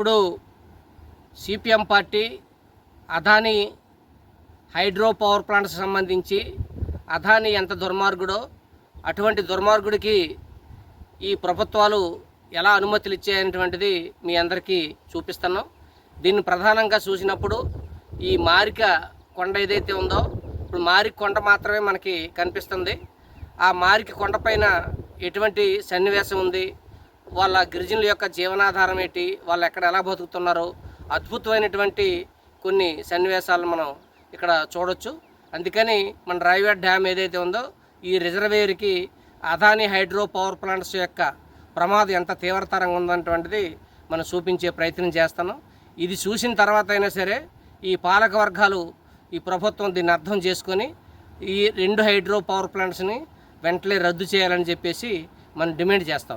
ఇప్పుడు CPM party Adani hydro power plants సంబంధించి అదాని ఎంత దుర్మార్గుడో అటువంటి దుర్మార్గుడికి ఈ ప్రభుత్వాలు ఎలా అనుమతులు ఇచ్చాయనేటువంటిది మీ అందరికీ చూపిస్తున్నాం. దీన్ని ప్రధానంగా చూసినప్పుడు ఈ మారిక కొండ ఏదైతే ఉందో ఇప్పుడు మారిక కొండ మాత్రమే మనకి కనిపిస్తుంది. ఆ మారిక కొండపైన ఎటువంటి సన్నివేశం ఉంది? వాళ్ళ గిరిజనుల యొక్క జీవనాధారం ఏంటి వాళ్ళు ఎక్కడ ఎలా బతుకుతున్నారో అద్భుతమైనటువంటి కొన్ని సన్నివేశాలను మనం ఇక్కడ చూడొచ్చు. అందుకని మన రాయవేడ్ డ్యామ్ ఏదైతే ఉందో ఈ రిజర్వేయర్కి అదాని హైడ్రో పవర్ ప్లాంట్స్ యొక్క ప్రమాదం ఎంత తీవ్రతరంగా ఉందన్నటువంటిది మనం చూపించే ప్రయత్నం చేస్తున్నాం. ఇది చూసిన తర్వాత అయినా సరే ఈ పాలక వర్గాలు ఈ ప్రభుత్వం దీన్ని అర్థం చేసుకొని ఈ రెండు హైడ్రో పవర్ ప్లాంట్స్ని వెంటనే రద్దు చేయాలని చెప్పేసి మనం డిమాండ్ చేస్తా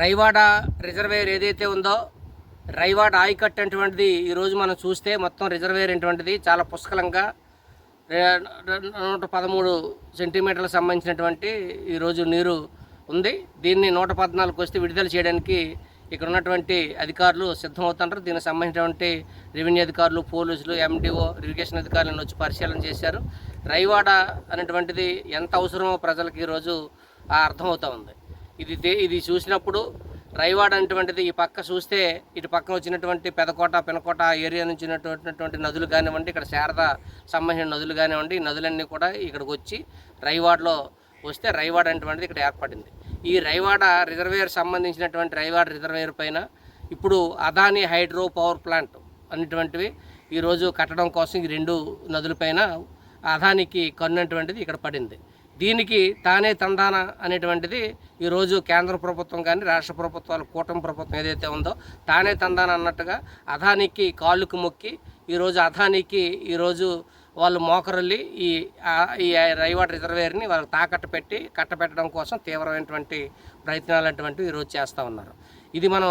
రైవాడ రిజర్వేయర్ ఏదైతే ఉందో రైవాడ ఆయకట్ అటువంటిది ఈరోజు మనం చూస్తే మొత్తం రిజర్వేయర్ అటువంటిది చాలా పుష్కలంగా నూట పదమూడు సెంటీమీటర్లకు సంబంధించినటువంటి ఈరోజు నీరు ఉంది. దీన్ని నూట పద్నాలుగు వస్తే విడుదల చేయడానికి ఇక్కడ ఉన్నటువంటి అధికారులు సిద్ధమవుతుంటారు. దీనికి సంబంధించినటువంటి రెవెన్యూ అధికారులు పోలీసులు ఎండిఓ ఇరిగేషన్ అధికారులను వచ్చి పరిశీలన చేశారు. రైవాడ అనేటువంటిది ఎంత అవసరమో ప్రజలకు ఈరోజు ఆ ఉంది. ఇది ఇది చూసినప్పుడు రైవాడ అనేటువంటిది ఈ పక్క చూస్తే ఇటు పక్కన వచ్చినటువంటి పెదకోట పెనకోట ఏరియా నుంచి ఉన్నటువంటి నదులు కానివ్వండి ఇక్కడ శారద సంబంధించిన నదులు కానివ్వండి ఈ నదులన్నీ కూడా ఇక్కడికి వచ్చి రైవాడలో వస్తే రైవాడ అనేటువంటిది ఇక్కడ ఏర్పడింది. ఈ రైవాడ రిజర్వేయర్ సంబంధించినటువంటి రైవాడ రిజర్వేయర్ పైన ఇప్పుడు అదాని హైడ్రో పవర్ ప్లాంట్ అనేటువంటివి ఈరోజు కట్టడం కోసం ఈ రెండు నదులపైన అదానికి కన్ను అటువంటిది ఇక్కడ పడింది. దీనికి తానే తందాన అనేటువంటిది ఈరోజు కేంద్ర ప్రభుత్వం కానీ రాష్ట్ర ప్రభుత్వాలు కూటమి ప్రభుత్వం ఏదైతే ఉందో తానే తందాన అన్నట్టుగా అదానికి కాళ్ళుకు మొక్కి ఈరోజు అదానికి ఈరోజు వాళ్ళు మోకరల్లి ఈ ఈ రైవాటర్ రిజర్వేర్ని వాళ్ళకి తాకట్టు పెట్టి కట్టపెట్టడం కోసం తీవ్రమైనటువంటి ప్రయత్నాలు అటువంటివి ఈరోజు చేస్తూ ఉన్నారు. ఇది మనం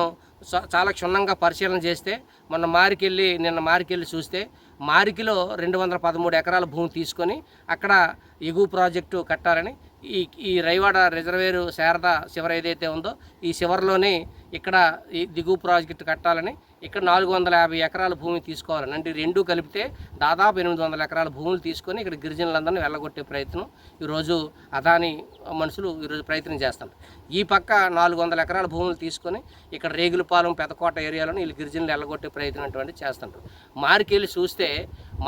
చాలా క్షుణ్ణంగా పరిశీలన చేస్తే మొన్న మారికెళ్ళి నిన్న మారికెళ్ళి చూస్తే మారికిలో రెండు వందల పదమూడు ఎకరాల భూమి తీసుకొని అక్కడ ఎగువ ప్రాజెక్టు కట్టాలని ఈ ఈ రైవాడ రిజర్వేరు శారద శివర్ ఏదైతే ఉందో ఈ శివర్లోనే ఇక్కడ ఈ దిగువ ప్రాజెక్టు కట్టాలని ఇక్కడ నాలుగు వందల యాభై ఎకరాల భూమి తీసుకోవాలని. అంటే రెండు కలిపితే దాదాపు ఎనిమిది వందల ఎకరాల భూములు తీసుకొని ఇక్కడ గిరిజనులందరినీ వెళ్ళగొట్టే ప్రయత్నం ఈరోజు అదాని మనుషులు ఈరోజు ప్రయత్నం చేస్తారు ఈ పక్క నాలుగు వందల ఎకరాల భూములు తీసుకొని ఇక్కడ రేగులపాలెం పెదకోట ఏరియాలోని వీళ్ళు గిరిజనులు వెళ్ళగొట్టే ప్రయత్నం అటువంటి చేస్తుంటారు. మారికెళ్ళి చూస్తే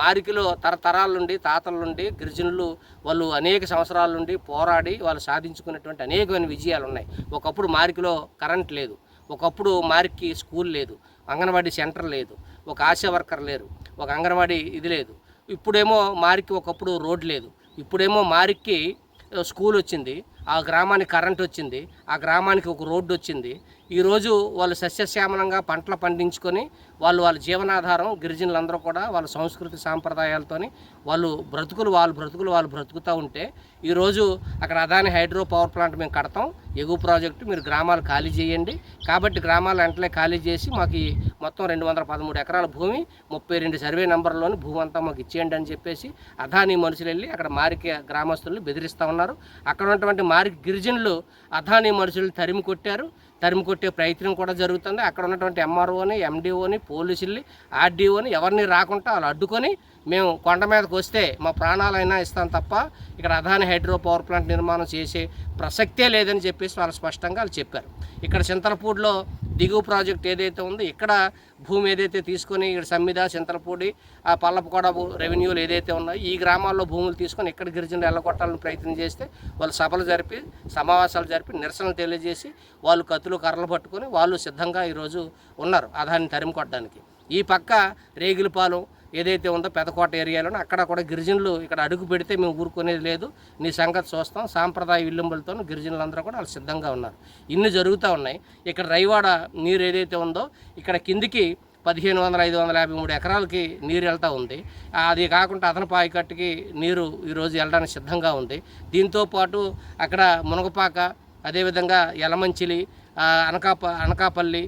మారికిలో తరతరాల నుండి తాతల నుండి గిరిజనులు వాళ్ళు అనేక సంవత్సరాల నుండి పోరాడి వాళ్ళు సాధించుకున్నటువంటి అనేకమైన విజయాలు ఉన్నాయి. ఒకప్పుడు మారికిలో కరెంట్ లేదు. ఒకప్పుడు మారికి స్కూల్ లేదు అంగన్వాడీ సెంటర్ లేదు ఒక ఆశా వర్కర్ లేరు ఒక అంగన్వాడీ ఇది లేదు. ఇప్పుడేమో మారికి ఒకప్పుడు రోడ్ లేదు ఇప్పుడేమో మారికి స్కూల్ వచ్చింది ఆ గ్రామానికి కరెంట్ వచ్చింది ఆ గ్రామానికి ఒక రోడ్డు వచ్చింది. ఈరోజు వాళ్ళు సస్యశ్యామలంగా పంటలు పండించుకొని వాళ్ళు వాళ్ళ జీవనాధారం గిరిజనులందరూ కూడా వాళ్ళ సంస్కృతి సాంప్రదాయాలతోని వాళ్ళు బ్రతుకులు వాళ్ళు బ్రతుకులు వాళ్ళు బ్రతుకుతూ ఉంటే ఈరోజు అక్కడ అదాని హైడ్రో పవర్ ప్లాంట్ మేము కడతాం. ఎగువ ప్రాజెక్టు మీరు గ్రామాలు ఖాళీ చేయండి. కాబట్టి గ్రామాలు వెంటనే ఖాళీ చేసి మాకు మొత్తం రెండు వందల పదమూడు ఎకరాల భూమి ముప్పై రెండు సర్వే నెంబర్లోని భూమి అంతా మాకు ఇచ్చేయండి అని చెప్పేసి అధానీ మనుషులు వెళ్ళి అక్కడ మారిక గ్రామస్తులను బెదిరిస్తూ ఉన్నారు. అక్కడ ఉన్నటువంటి మారిక గిరిజనులు అధానీ మనుషులు తరిమి కొట్టారు. తరిమి కొట్టే ప్రయత్నం కూడా జరుగుతుంది. అక్కడ ఉన్నటువంటి ఎంఆర్ఓని ఎండిఓని పోలీసుల్ని ఆర్డీఓని ఎవరిని రాకుండా వాళ్ళు అడ్డుకొని మేము కొండ మీదకి వస్తే మా ప్రాణాలైనా ఇస్తాం తప్ప ఇక్కడ అదాని హైడ్రో పవర్ ప్లాంట్ నిర్మాణం చేసే ప్రసక్తే లేదని చెప్పేసి వాళ్ళు స్పష్టంగా వాళ్ళు చెప్పారు. ఇక్కడ చింతలపూడిలో దిగువ ప్రాజెక్ట్ ఏదైతే ఉందో ఇక్కడ భూమి ఏదైతే తీసుకొని ఇక్కడ సమ్మిద చింతలపూడి ఆ పల్లపకోడ రెవెన్యూలు ఏదైతే ఉన్నాయో ఈ గ్రామాల్లో భూములు తీసుకొని ఇక్కడ గిరిజనులు ఎల్లగొట్టాలని ప్రయత్నం చేస్తే వాళ్ళు సభలు జరిపి సమావేశాలు జరిపి నిరసనలు తెలియజేసి వాళ్ళు కత్తులు కర్రలు పట్టుకొని వాళ్ళు సిద్ధంగా ఈరోజు ఉన్నారు అదాన్ని తరిమి కొట్టడానికి ఈ పక్క రేగిలిపాలెం ఏదైతే ఉందో పెదకోట ఏరియాలోనో అక్కడ కూడా గిరిజనులు ఇక్కడ అడుగు పెడితే మేము ఊరుకునేది లేదు. నీ సంగతి చూస్తాం. సాంప్రదాయ విల్లుంబులతో గిరిజనులందరూ కూడా వాళ్ళు సిద్ధంగా ఉన్నారు. ఇన్ని జరుగుతూ ఉన్నాయి. ఇక్కడ రైవాడ నీరు ఏదైతే ఉందో ఇక్కడ కిందికి పదిహేను వందల ఐదు వందల యాభై మూడు ఎకరాలకి నీరు వెళ్తూ ఉంది. అది కాకుండా అదనపు ఆయకట్టుకి నీరు ఈరోజు వెళ్ళడానికి సిద్ధంగా ఉంది. దీంతో పాటు అక్కడ మునగపాక అదేవిధంగా యలమంచిలి అనకాప అనకాపల్లి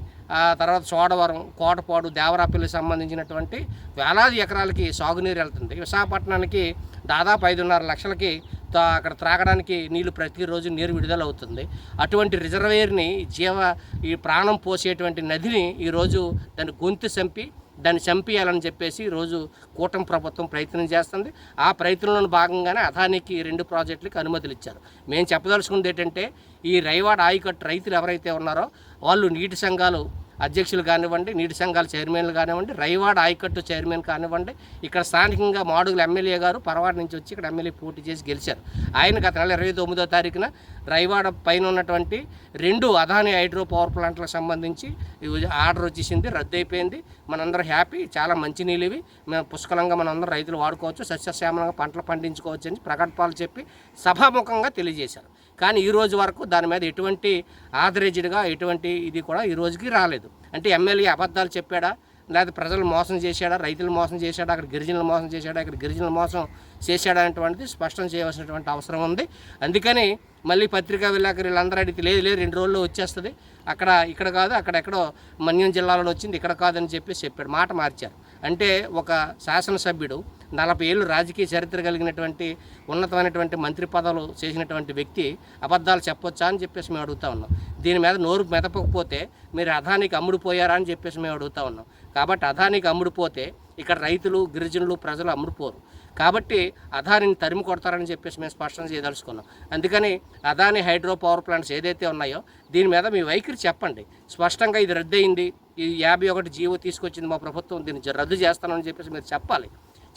తర్వాత చోడవరం కోటపాడు దేవరాపల్లి సంబంధించినటువంటి వేలాది ఎకరాలకి సాగునీరు వెళ్తుంది. విశాఖపట్నానికి దాదాపు ఐదున్నర లక్షలకి తా- అక్కడ త్రాగడానికి నీళ్ళు ప్రతిరోజు నీరు విడుదల అవుతుంది అటువంటి రిజర్వేయర్ని జీవ ఈ ప్రాణం పోసేటువంటి నదిని ఈరోజు దాన్ని గొంతు చంపి దాన్ని చంపేయాలని చెప్పేసి రోజు కూటమి ప్రభుత్వం ప్రయత్నం చేస్తుంది. ఆ ప్రయత్నంలో భాగంగానే అదానికి రెండు ప్రాజెక్టులకి అనుమతులు ఇచ్చారు. మేము చెప్పదలుచుకుంది ఏంటంటే ఈ రైవాడ ఆయకట్టు రైతులు ఎవరైతే ఉన్నారో వాళ్ళు నీటి సంఘాలు అధ్యక్షులు కానివ్వండి నీటి సంఘాల చైర్మన్లు కానివ్వండి రైవాడ ఆయకట్టు చైర్మన్ కానివ్వండి ఇక్కడ స్థానికంగా మాడుగుల ఎమ్మెల్యే గారు పరవాడ నుంచి వచ్చి ఇక్కడ ఎమ్మెల్యే పోటీ చేసి గెలిచారు. ఆయన గత నెల ఇరవై తొమ్మిదో తారీఖున రైవాడ పైన ఉన్నటువంటి రెండు అదాని హైడ్రో పవర్ ప్లాంట్లకు సంబంధించి ఆర్డర్ వచ్చేసింది రద్దు అయిపోయింది మనందరం హ్యాపీ చాలా మంచి నీళ్ళు ఇవి. మేము పుష్కలంగా మనందరం రైతులు వాడుకోవచ్చు సస్యశ్యామలంగా పంటలు పండించుకోవచ్చు అని ప్రకటనలు చెప్పి సభాముఖంగా తెలియజేశారు. కానీ ఈ రోజు వరకు దాని మీద ఎటువంటి ఆదరేజ్డ్గా ఎటువంటి ఇది కూడా ఈ రోజుకి రాలేదు. అంటే ఎమ్మెల్యే అబద్ధాలు చెప్పాడా? లేదా ప్రజలు మోసం చేశాడా? రైతులు మోసం చేశాడా? అక్కడ గిరిజనులు మోసం చేశాడా? ఇక్కడ గిరిజనులు మోసం చేశాడా అనేటువంటిది స్పష్టం చేయవలసినటువంటి అవసరం ఉంది. అందుకని మళ్ళీ పత్రికా విలేకరులు వీళ్ళందరూ అడిగితే లేదు లేదు రెండు రోజుల్లో వచ్చేస్తుంది. అక్కడ ఇక్కడ కాదు అక్కడ ఎక్కడో మన్యం జిల్లాలో వచ్చింది ఇక్కడ కాదని చెప్పేసి చెప్పాడు. మాట మార్చారు. అంటే ఒక శాసనసభ్యుడు నలభై ఏళ్ళు రాజకీయ చరిత్ర కలిగినటువంటి ఉన్నతమైనటువంటి మంత్రి పదవులు చేసినటువంటి వ్యక్తి అబద్ధాలు చెప్పొచ్చా అని చెప్పేసి మేము అడుగుతా ఉన్నాం. దీని మీద నోరు మెదపకపోతే మీరు అదానికి అమ్ముడుపోయారా అని చెప్పేసి మేము అడుగుతా ఉన్నాం. కాబట్టి అదానికి అమ్ముడుపోతే ఇక్కడ రైతులు గిరిజనులు ప్రజలు అమ్ముడుపోరు కాబట్టి అదానిని తరిమి కొడతారని చెప్పేసి మేము స్పష్టం చేయదలుచుకున్నాం. అందుకని అదాని హైడ్రో పవర్ ప్లాంట్స్ ఏదైతే ఉన్నాయో దీని మీద మీ వైఖరి చెప్పండి. స్పష్టంగా ఇది రద్దయింది. ఈ యాభై ఒకటి జీవో తీసుకొచ్చింది మా ప్రభుత్వం. దీన్ని జ- రద్దు చేస్తానని చెప్పేసి మీరు చెప్పాలి.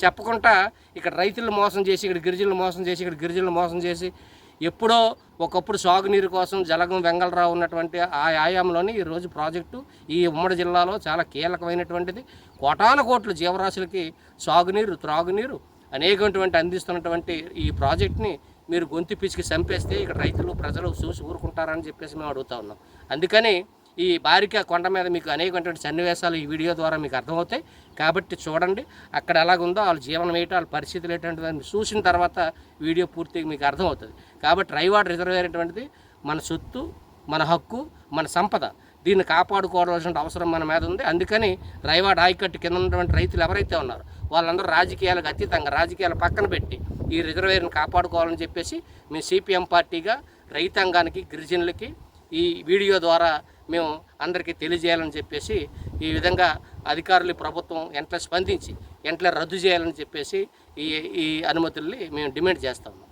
చెప్పకుండా ఇక్కడ రైతులను మోసం చేసి ఇక్కడ గిరిజనులు మోసం చేసి ఇక్కడ గిరిజనులు మోసం చేసి ఎప్పుడో ఒకప్పుడు సాగునీరు కోసం జలగం వెంగళరావు ఉన్నటువంటి ఆ ఆయాంలోని ఈరోజు ప్రాజెక్టు ఈ ఉమ్మడి జిల్లాలో చాలా కీలకమైనటువంటిది. కోటాన కోట్లు జీవరాశులకి సాగునీరు త్రాగునీరు అనేకటువంటి అందిస్తున్నటువంటి ఈ ప్రాజెక్ట్ని మీరు గొంతు పిచ్చికి చంపేస్తే ఇక్కడ రైతులు ప్రజలు చూసి ఊరుకుంటారని చెప్పేసి మేము అడుగుతా ఉన్నాం. అందుకని ఈ బారిక కొండ మీద మీకు అనేకటువంటి సన్నివేశాలు ఈ వీడియో ద్వారా మీకు అర్థమవుతాయి. కాబట్టి చూడండి అక్కడ ఎలాగుందో వాళ్ళ జీవనం ఏంటో వాళ్ళ పరిస్థితులు ఏంటంటే చూసిన తర్వాత వీడియో పూర్తిగా మీకు అర్థమవుతుంది. కాబట్టి రైవాడ్ రిజర్వేర్ అటువంటిది మన సొత్తు మన హక్కు మన సంపద. దీన్ని కాపాడుకోవాల్సిన అవసరం మన మీద ఉంది. అందుకని రైవాడ్ ఆయకట్టు కింద ఉన్నటువంటి రైతులు ఎవరైతే ఉన్నారో వాళ్ళందరూ రాజకీయాలకు అతీతంగా రాజకీయాలు పక్కన పెట్టి ఈ రిజర్వేర్ని కాపాడుకోవాలని చెప్పేసి మేము సిపిఎం పార్టీగా రైతాంగానికి గిరిజనులకి ఈ వీడియో ద్వారా మేము అందరికీ తెలియజేయాలని చెప్పేసి ఈ విధంగా అధికారులు ప్రభుత్వం ఎంట్లో స్పందించి ఎంట్లో రద్దు చేయాలని చెప్పేసి ఈ ఈ అనుమతుల్ని మేము డిమాండ్ చేస్తాము.